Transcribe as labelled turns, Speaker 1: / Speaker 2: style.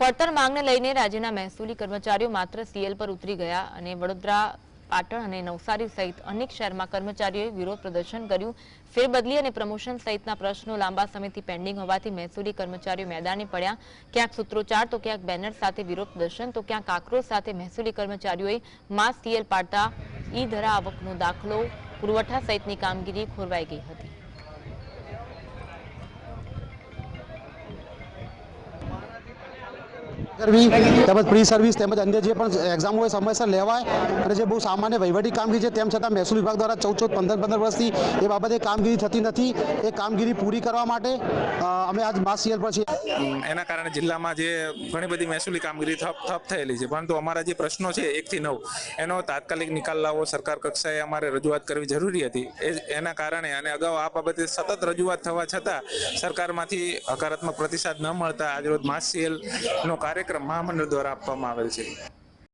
Speaker 1: પડતર માંગને લઈને રાજ્યના મહેસૂલી કર્મચારીઓ માત્ર સીએલ પર ઉતરી ગયા અને વડોદરા, પાટણ અને નવસારી સહિત અનેક શહેરમાં કર્મચારીઓએ વિરોધ પ્રદર્શન કર્યું. ફેરબદલી અને પ્રમોશન સહિતના પ્રશ્નો લાંબા સમયથી પેન્ડિંગ હોવાથી મહેસૂલી કર્મચારીઓ મેદાને પડ્યા. ક્યાંક સૂત્રોચ્ચાર, તો ક્યાંક બેનર સાથે વિરોધ પ્રદર્શન, તો ક્યાંક આક્રોશ સાથે મહેસૂલી કર્મચારીઓએ માસ સીએલ પાડતા ઈ ધરા આવકનો દાખલો પુરવઠા સહિતની કામગીરી ખોરવાઈ ગઈ હતી.
Speaker 2: કરવી તેમજ પ્રી સર્વિસ તેમજ અન્ય જે પણ એક્ઝામ હોય સમયસર લેવાય. અને જે બહુ સામાન્ય વહીવટી કામગીરી છે, તેમ છતાં મહેસૂલ વિભાગ દ્વારા ચૌદ ચૌદ પંદર પંદર વર્ષથી એ બાબતે કામગીરી થતી નથી. એ કામગીરી પૂરી કરવા માટે અમે આજ માસ પર છીએ.
Speaker 3: એના કારણે જિલ્લામાં જે ઘણી બધી મહેસૂલી કામગીરી થપ થપ થયેલી છે. પરંતુ અમારા જે પ્રશ્નો છે, એકથી નવ, એનો તાત્કાલિક નિકાલ લાવવો સરકાર કક્ષાએ અમારે રજૂઆત કરવી જરૂરી હતી. એ એના કારણે અને અગાઉ આ બાબતે સતત રજૂઆત થવા છતાં સરકારમાંથી હકારાત્મક પ્રતિસાદ ન મળતા આજરોજ માસ સીએલ નો કાર્યક્રમ મહામંડળ દ્વારા આપવામાં આવેલ છે.